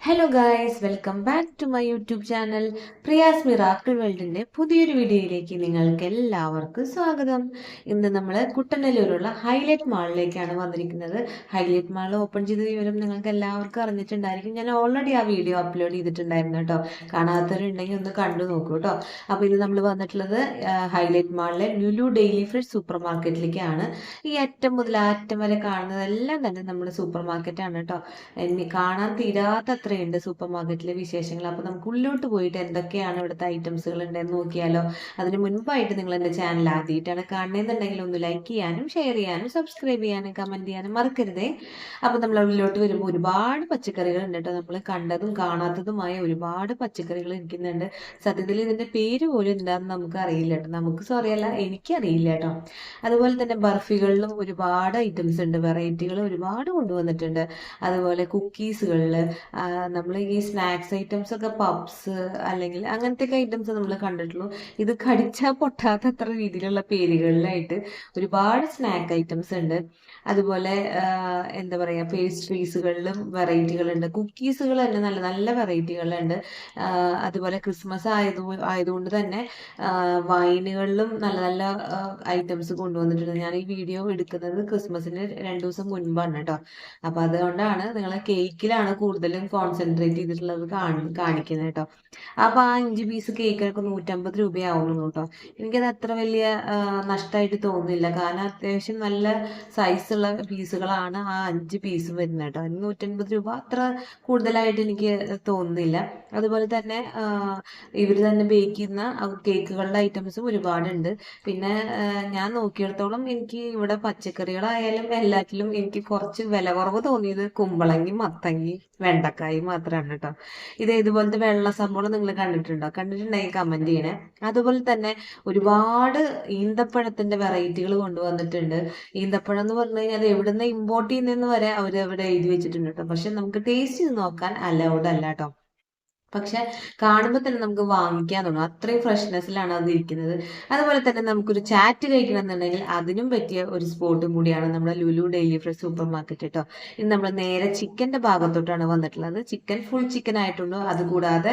Hello guys welcome back to my YouTube channel Priya's miracle വേൾഡിന്റെ പുതിയൊരു വീഡിയോയിലേക്ക് നിങ്ങൾക്ക് എല്ലാവർക്കും സ്വാഗതം. ഇന്ന് നമ്മൾ കുട്ടനല്ലൂരുള്ള ഹൈലൈറ്റ് മാളിലേക്കാണ് വന്നിരിക്കുന്നത്. ഹൈലൈറ്റ് മാൾ ഓപ്പൺ ചെയ്ത വിവരം നിങ്ങൾക്ക് എല്ലാവർക്കും അറിഞ്ഞിട്ടുണ്ടായിരിക്കും. ഞാൻ ഓൾറെഡി ആ വീഡിയോ അപ്ലോഡ് ചെയ്തിട്ടുണ്ടായിരുന്നു കേട്ടോ. കാണാത്തവരുണ്ടെങ്കിൽ ഒന്ന് കണ്ടു നോക്കൂ കേട്ടോ. അപ്പോൾ ഇത് നമ്മൾ വന്നിട്ടുള്ളത് ഹൈലൈറ്റ് മാളിലെ ലുലു ഡെയിലി ഫ്രഷ് സൂപ്പർ മാർക്കറ്റിലേക്കാണ് ഈ അറ്റം മുതൽ ആ അറ്റം വരെ കാണുന്നതെല്ലാം തന്നെ നമ്മുടെ സൂപ്പർ മാർക്കറ്റാണ് കേട്ടോ കാണാൻ തീരാത്ത അത്രയുണ്ട് സൂപ്പർ മാർക്കറ്റിലെ വിശേഷങ്ങൾ? അപ്പോൾ നമുക്ക് ഉള്ളിലോട്ട് പോയിട്ട് എന്തൊക്കെയാണ് ഇവിടുത്തെ ഐറ്റംസുകൾ ഉണ്ടെന്ന് നോക്കിയാലോ. അതിന് മുൻപായിട്ട് നിങ്ങൾ എന്റെ ചാനൽ ആദ്യമായിട്ടാണ് കാണുന്നതെന്നുണ്ടെങ്കിൽ ഒന്ന് ലൈക്ക് ചെയ്യാനും ഷെയർ ചെയ്യാനും സബ്സ്ക്രൈബ് ചെയ്യാനും കമന്റ് ചെയ്യാനും മറക്കരുതേ. അപ്പോൾ നമ്മൾ ഉള്ളിലോട്ട് വരുമ്പോൾ ഒരുപാട് പച്ചക്കറികൾ ഉണ്ട് കേട്ടോ. നമ്മൾ കണ്ടതും കാണാത്തതുമായ ഒരുപാട് പച്ചക്കറികൾ ഇരിക്കുന്നുണ്ട്. സത്യത്തിൽ ഇതിന്റെ പേര് പോലും എന്താണെന്ന് നമുക്ക് അറിയില്ല കേട്ടോ. നമുക്ക് സോറി അല്ല എനിക്കറിയില്ല കേട്ടോ. അതുപോലെ തന്നെ ബർഫികളിലും ഒരുപാട് ഐറ്റംസ് ഉണ്ട്. വെറൈറ്റികൾ ഒരുപാട് കൊണ്ടുവന്നിട്ടുണ്ട്. അതുപോലെ കുക്കീസുകളിൽ നമ്മൾ ഈ സ്നാക്സ് ഐറ്റംസ് ഒക്കെ പബ്സ് അല്ലെങ്കിൽ അങ്ങനത്തെ ഒക്കെ ഐറ്റംസ് നമ്മൾ കണ്ടിട്ടുള്ളൂ. ഇത് കടിച്ചാൽ പൊട്ടാത്ത അത്ര രീതിയിലുള്ള പേരുകളിലായിട്ട് ഒരുപാട് സ്നാക്ക് ഐറ്റംസ് ഉണ്ട്. അതുപോലെ എന്താ പറയുക പേസ്ട്രീസുകളിലും വെറൈറ്റികളുണ്ട് കുക്കീസുകൾ തന്നെ നല്ല നല്ല വെറൈറ്റികളുണ്ട് അതുപോലെ ക്രിസ്മസ് ആയത് ആയതുകൊണ്ട് തന്നെ വൈനുകളിലും നല്ല നല്ല ഐറ്റംസ് കൊണ്ടുവന്നിട്ടുണ്ട്. ഞാൻ ഈ വീഡിയോ എടുക്കുന്നത് ക്രിസ്മസിന് രണ്ടു ദിവസം മുൻപാണ് കേട്ടോ. അപ്പൊ അതുകൊണ്ടാണ് നിങ്ങളെ കേക്കിലാണ് കൂടുതലും കോൺസെൻട്രേറ്റ് ചെയ്തിട്ടുള്ളത് കാണി കാണിക്കുന്നത് കേട്ടോ അപ്പൊ ആ അഞ്ച് പീസ് കേക്കിനൊക്കെ നൂറ്റമ്പത് രൂപയാവുന്നു കേട്ടോ എനിക്കത് അത്ര വലിയ നഷ്ടമായിട്ട് തോന്നുന്നില്ല. കാരണം അത്യാവശ്യം നല്ല സൈസ് ഉള്ള പീസുകളാണ് ആ അഞ്ച് പീസ് വരുന്നത് കേട്ടോ അതിന് നൂറ്റൻപത് രൂപ അത്ര കൂടുതലായിട്ട് എനിക്ക് തോന്നുന്നില്ല. അതുപോലെ തന്നെ ഇവർ തന്നെ ബേക്ക് ചെയ്യുന്ന കേക്കുകളുടെ ഐറ്റംസും ഒരുപാടുണ്ട്. പിന്നെ ഞാൻ നോക്കിയിടത്തോളം എനിക്ക് ഇവിടെ പച്ചക്കറികളായാലും എല്ലാറ്റിലും എനിക്ക് കുറച്ച് വില കുറവ് തോന്നിയത് കുമ്പളങ്ങി മത്തങ്ങി വെണ്ടക്കായി മാത്രമാണ് കേട്ടോ ഇത് ഇതുപോലത്തെ വെള്ള സംഭവം നിങ്ങൾ കണ്ടിട്ടുണ്ടോ? കണ്ടിട്ടുണ്ടെങ്കിൽ കമന്റ് ചെയ്യണേ. അതുപോലെ തന്നെ ഒരുപാട് ഈന്തപ്പഴത്തിന്റെ വെറൈറ്റികൾ കൊണ്ടുവന്നിട്ടുണ്ട്. ഈന്തപ്പഴം എന്ന് പറഞ്ഞു കഴിഞ്ഞാൽ അത് എവിടുന്ന് ഇമ്പോർട്ട് ചെയ്യുന്നതെന്ന് വരെ അവർ അവിടെ എഴുതി വെച്ചിട്ടുണ്ട് കേട്ടോ പക്ഷെ നമുക്ക് ടേസ്റ്റ് ചെയ്ത് നോക്കാൻ അലൗഡ് അല്ല കേട്ടോ പക്ഷെ കാണുമ്പോൾ തന്നെ നമുക്ക് വാങ്ങിക്കാൻ തോന്നും. അത്രയും ഫ്രഷ്നെസ്സിലാണ് അത് ഇരിക്കുന്നത് അതുപോലെ തന്നെ നമുക്കൊരു ചാറ്റ് കഴിക്കണം എന്നുണ്ടെങ്കിൽ അതിനും പറ്റിയ ഒരു സ്പോട്ടും കൂടിയാണ് നമ്മുടെ Lulu daily fresh super market കേട്ടോ. ഇത് നമ്മൾ നേരെ ചിക്കന്റെ ഭാഗത്തോട്ടാണ് വന്നിട്ടുള്ളത്. ചിക്കൻ ഫുൾ ചിക്കൻ ആയിട്ടുണ്ട്. അതുകൂടാതെ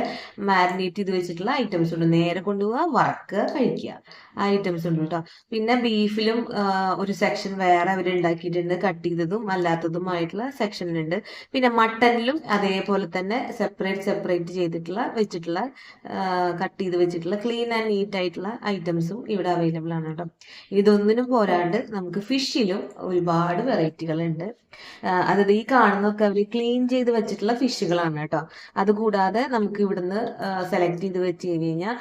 മാരിനേറ്റ് ചെയ്ത് വെച്ചിട്ടുള്ള ഐറ്റംസ് ഉണ്ട്. നേരെ കൊണ്ടുപോവുക വറക്കുക കഴിക്കുക. ആ ഐറ്റംസ് ഉണ്ട് കേട്ടോ. പിന്നെ ബീഫിലും ഒരു സെക്ഷൻ വേറെ അവർ ഉണ്ടാക്കിയിട്ടുണ്ട്. കട്ട് ചെയ്തതും അല്ലാത്തതുമായിട്ടുള്ള സെക്ഷൻ ഉണ്ട് പിന്നെ മട്ടനിലും അതേപോലെ തന്നെ സെപ്പറേറ്റ് സെപ്പറേറ്റ് ചെയ്തിട്ടുള്ള വെച്ചിട്ടുള്ള കട്ട് ചെയ്ത് വെച്ചിട്ടുള്ള ക്ലീൻ ആൻഡ് നീറ്റ് ആയിട്ടുള്ള ഐറ്റംസും ഇവിടെ അവൈലബിൾ ആണ് കേട്ടോ. ഇതൊന്നിനും പോരാണ്ട് നമുക്ക് ഫിഷിലും ഒരുപാട് വെറൈറ്റികൾ ഉണ്ട് അതായത് ഈ കാണുന്നൊക്കെ അവർ ക്ലീൻ ചെയ്ത് വെച്ചിട്ടുള്ള ഫിഷുകളാണ് കേട്ടോ. അതുകൂടാതെ നമുക്ക് ഇവിടുന്ന് സെലക്ട് ചെയ്ത് വെച്ച് കഴിഞ്ഞ് കഴിഞ്ഞാൽ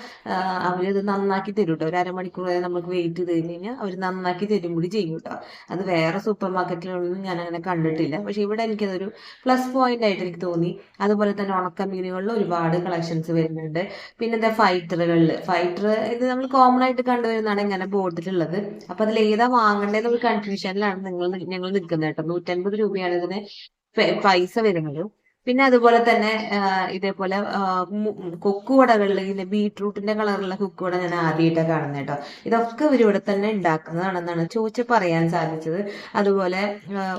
അവരത് നന്നാക്കി തരും കേട്ടോ. ഒരു അരമണിക്കൂർ വരെ നമുക്ക് വെയിറ്റ് ചെയ്ത് കഴിഞ്ഞ് കഴിഞ്ഞാൽ അവർ നന്നാക്കി തരും കൂടി ചെയ്യും കേട്ടോ. അത് വേറെ സൂപ്പർ മാർക്കറ്റിലൊന്നും ഞാൻ അങ്ങനെ കണ്ടിട്ടില്ല. പക്ഷെ ഇവിടെ എനിക്കതൊരു പ്ലസ് പോയിന്റ് ആയിട്ട് എനിക്ക് തോന്നി. അതുപോലെ തന്നെ ഉണക്കമീനുകളിൽ ഒരുപാട് കളക്ഷൻസ് വരുന്നുണ്ട്. പിന്നെ എന്താ ഫൈറ്ററുകളിൽ ഫൈറ്റർ ഇത് നമ്മൾ കോമൺ ആയിട്ട് കണ്ടുവരുന്നതാണ് ഇങ്ങനെ ബോർഡിലുള്ളത് അപ്പൊ അതിൽ ഏതാ വാങ്ങേണ്ടത് ഒരു കൺഫ്യൂഷനിലാണ് നിങ്ങൾ ഞങ്ങൾ നിൽക്കുന്നത് കേട്ടോ. നൂറ്റൻപത് രൂപയാണ് ഇതിന് പൈസ വരുന്നത്. പിന്നെ അതുപോലെ തന്നെ ഇതേപോലെ കൊക്കുവടകളിൽ ഇങ്ങനെ ബീട്രൂട്ടിന്റെ കളറുള്ള കൊക്കുവട ഞാൻ ആദ്യമായിട്ടാണ് കാണുന്നത് കേട്ടോ ഇതൊക്കെ ഇവർ ഇവിടെ തന്നെ ഉണ്ടാക്കുന്നതാണെന്നാണ് ചോദിച്ച് പറയാൻ സാധിച്ചത്. അതുപോലെ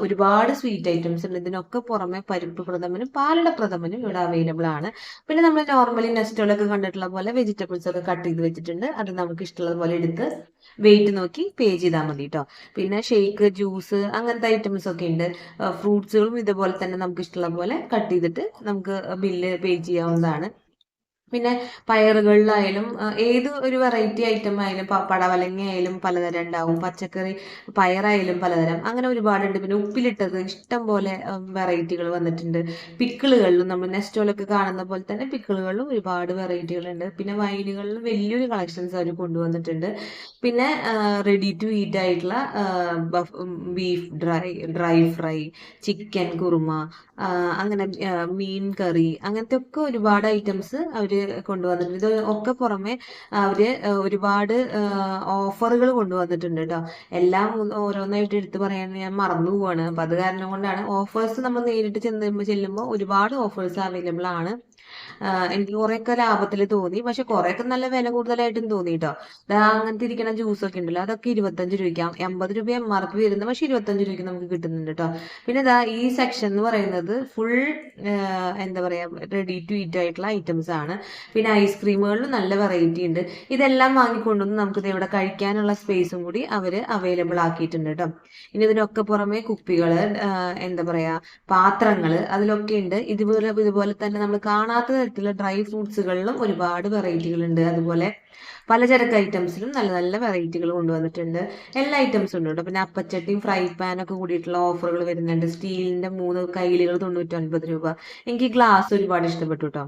ഒരുപാട് സ്വീറ്റ് ഐറ്റംസ് ഉണ്ട് ഇതിനൊക്കെ പുറമെ പരിപ്പ് പ്രഥമനും പാലട പ്രഥമനും ഇവിടെ അവൈലബിൾ ആണ്. പിന്നെ നമ്മൾ നോർമലി നെസ്റ്റുകളൊക്കെ കണ്ടിട്ടുള്ള പോലെ വെജിറ്റബിൾസ് ഒക്കെ കട്ട് ചെയ്ത് വെച്ചിട്ടുണ്ട്. അത് നമുക്ക് ഇഷ്ടമുള്ള പോലെ എടുത്ത് വെയിറ്റ് നോക്കി പേ ചെയ്താൽ മതി കേട്ടോ പിന്നെ ഷേക്ക് ജ്യൂസ് അങ്ങനത്തെ ഐറ്റംസ് ഒക്കെ ഉണ്ട്. ഫ്രൂട്ട്സുകളും ഇതുപോലെ തന്നെ നമുക്ക് ഇഷ്ടമുള്ള പോലെ കട്ട് ചെയ്തിട്ട് നമുക്ക് ബില്ല് പേ ചെയ്യാവുന്നതാണ്. പിന്നെ പയറുകളിലായാലും ഏത് ഒരു വെറൈറ്റി ഐറ്റം ആയാലും പടവലങ്ങ ആയാലും പലതരം ഉണ്ടാവും. പച്ചക്കറി പയറായാലും പലതരം. അങ്ങനെ ഒരുപാടുണ്ട്. പിന്നെ ഉപ്പിലിട്ടത് ഇഷ്ടം പോലെ വെറൈറ്റികൾ വന്നിട്ടുണ്ട്. പിക്കിളുകളിലും നമ്മൾ നെസ്റ്റോലൊക്കെ കാണുന്ന പോലെ തന്നെ പിക്കിളുകളിലും ഒരുപാട് വെറൈറ്റികളുണ്ട് പിന്നെ വൈനുകളിലും വലിയൊരു കളക്ഷൻസ് അവർ കൊണ്ടുവന്നിട്ടുണ്ട്. പിന്നെ റെഡി ടു ഈറ്റ് ആയിട്ടുള്ള beef dry dry fry chicken kurma അങ്ങനെ മീൻ കറി അങ്ങനത്തെ ഒക്കെ ഒരുപാട് ഐറ്റംസ് അവർ കൊണ്ടുവന്നിട്ടുണ്ട്. ഇത് ഒക്കെ പുറമെ അവർ ഒരുപാട് ഓഫറുകൾ കൊണ്ടുവന്നിട്ടുണ്ട് കേട്ടോ എല്ലാം ഓരോന്നായിട്ട് എടുത്തു പറയാൻ ഞാൻ മറന്നു പോവാണ്. അപ്പൊ അത് കാരണം കൊണ്ടാണ് ഓഫേഴ്സ് നമ്മൾ നേരിട്ട് ചെന്ന് ചെല്ലുമ്പോൾ ഒരുപാട് ഓഫേഴ്സ് അവൈലബിൾ ആണ്. എനിക്ക് കുറെയൊക്കെ ലാഭത്തിൽ തോന്നി. പക്ഷെ കുറെയൊക്കെ നല്ല വില കൂടുതലായിട്ടും തോന്നി കേട്ടോ അങ്ങനത്തെ ഇരിക്കുന്ന ജ്യൂസ് ഒക്കെ ഉണ്ടല്ലോ. അതൊക്കെ ഇരുപത്തഞ്ച് രൂപയ്ക്ക്. എൺപത് രൂപ എം ആർ പി വരുന്നത് പക്ഷെ ഇരുപത്തഞ്ച് രൂപയ്ക്ക് നമുക്ക് കിട്ടുന്നുണ്ട് കേട്ടോ പിന്നെ ഇതാ ഈ സെക്ഷൻ എന്ന് പറയുന്നത് ഫുൾ എന്താ പറയാ റെഡി ടു ഈറ്റ് ആയിട്ടുള്ള ഐറ്റംസ് ആണ്. പിന്നെ ഐസ്ക്രീമുകളിലും നല്ല വെറൈറ്റി ഉണ്ട്. ഇതെല്ലാം വാങ്ങിക്കൊണ്ടുവന്ന് നമുക്ക് ഇവിടെ കഴിക്കാനുള്ള സ്പേസും കൂടി അവർ അവൈലബിൾ ആക്കിയിട്ടുണ്ട് കേട്ടോ ഇനി ഇതിനൊക്കെ പുറമെ കുപ്പികൾ എന്താ പറയാ പാത്രങ്ങൾ അതിലൊക്കെ ഉണ്ട്. ഇതുപോലെ ഇതുപോലെ തന്നെ നമ്മൾ കാണാത്ത തരത്തിലുള്ള ഡ്രൈ ഫ്രൂട്ട്സുകളിലും ഒരുപാട് വെറൈറ്റികൾ ഉണ്ട് അതുപോലെ പലചരക്ക് ഐറ്റംസിലും നല്ല നല്ല വെറൈറ്റികൾ കൊണ്ടുവന്നിട്ടുണ്ട്. എല്ലാ ഐറ്റംസും ഉണ്ട്? കേട്ടോ പിന്നെ അപ്പച്ചട്ടിയും ഫ്രൈ ഒക്കെ കൂടിയിട്ടുള്ള ഓഫറുകൾ വരുന്നുണ്ട്. സ്റ്റീലിന്റെ മൂന്ന് കൈലുകൾ തൊണ്ണൂറ്റൊൻപത് രൂപ. എനിക്ക് ഗ്ലാസ് ഒരുപാട് ഇഷ്ടപ്പെട്ടു കേട്ടോ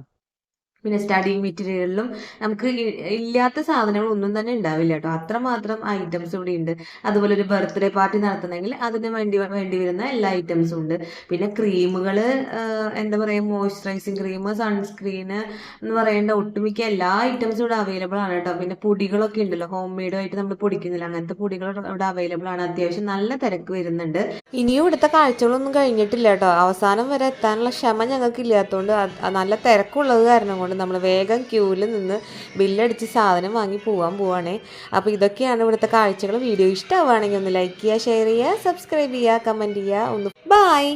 പിന്നെ സ്റ്റഡി മെറ്റീരിയലിലും നമുക്ക് ഇല്ലാത്ത സാധനങ്ങൾ ഒന്നും തന്നെ ഉണ്ടാവില്ല കേട്ടോ. അത്രമാത്രം ഐറ്റംസ് ഇവിടെ ഉണ്ട്. അതുപോലെ ഒരു ബർത്ത്ഡേ പാർട്ടി നടത്തണമെങ്കിൽ അതിന് വേണ്ടി വേണ്ടി വരുന്ന എല്ലാ ഐറ്റംസും ഉണ്ട്. പിന്നെ ക്രീമുകൾ എന്താ പറയുക മോയ്സ്ചറൈസിങ് ക്രീം സൺസ്ക്രീന് എന്ന് പറയേണ്ട ഒട്ടുമിക്ക എല്ലാ ഐറ്റംസും ഇവിടെ അവൈലബിൾ ആണ് കേട്ടോ. പിന്നെ പൊടികളൊക്കെ ഉണ്ടല്ലോ. ഹോം മെയ്ഡായിട്ട് നമ്മൾ പൊടിക്കുന്നില്ല. അങ്ങനത്തെ പൊടികൾ ഇവിടെ അവൈലബിൾ ആണ്. അത്യാവശ്യം നല്ല തിരക്ക് വരുന്നുണ്ട്. ഇനിയും ഇവിടുത്തെ കാഴ്ചകളൊന്നും കഴിഞ്ഞിട്ടില്ല കേട്ടോ. അവസാനം വരെ എത്താനുള്ള ക്ഷമ ഞങ്ങൾക്ക് ഇല്ലാത്തതുകൊണ്ട് നല്ല തിരക്കുള്ളത് കാരണം കൊണ്ട് നമ്മൾ വേഗം ക്യൂവിൽ നിന്ന് ബില്ലടിച്ച് സാധനം വാങ്ങി പോകാൻ പോവാണേ. അപ്പോൾ ഇതൊക്കെയാണ് ഇവിടുത്തെ കാഴ്ചകൾ. വീഡിയോ ഇഷ്ടമാവുകയാണെങ്കിൽ ഒന്ന് ലൈക്ക് ചെയ്യുക ഷെയർ ചെയ്യുക സബ്സ്ക്രൈബ് ചെയ്യുക കമന്റ് ചെയ്യുക. ഒന്ന് ബായ്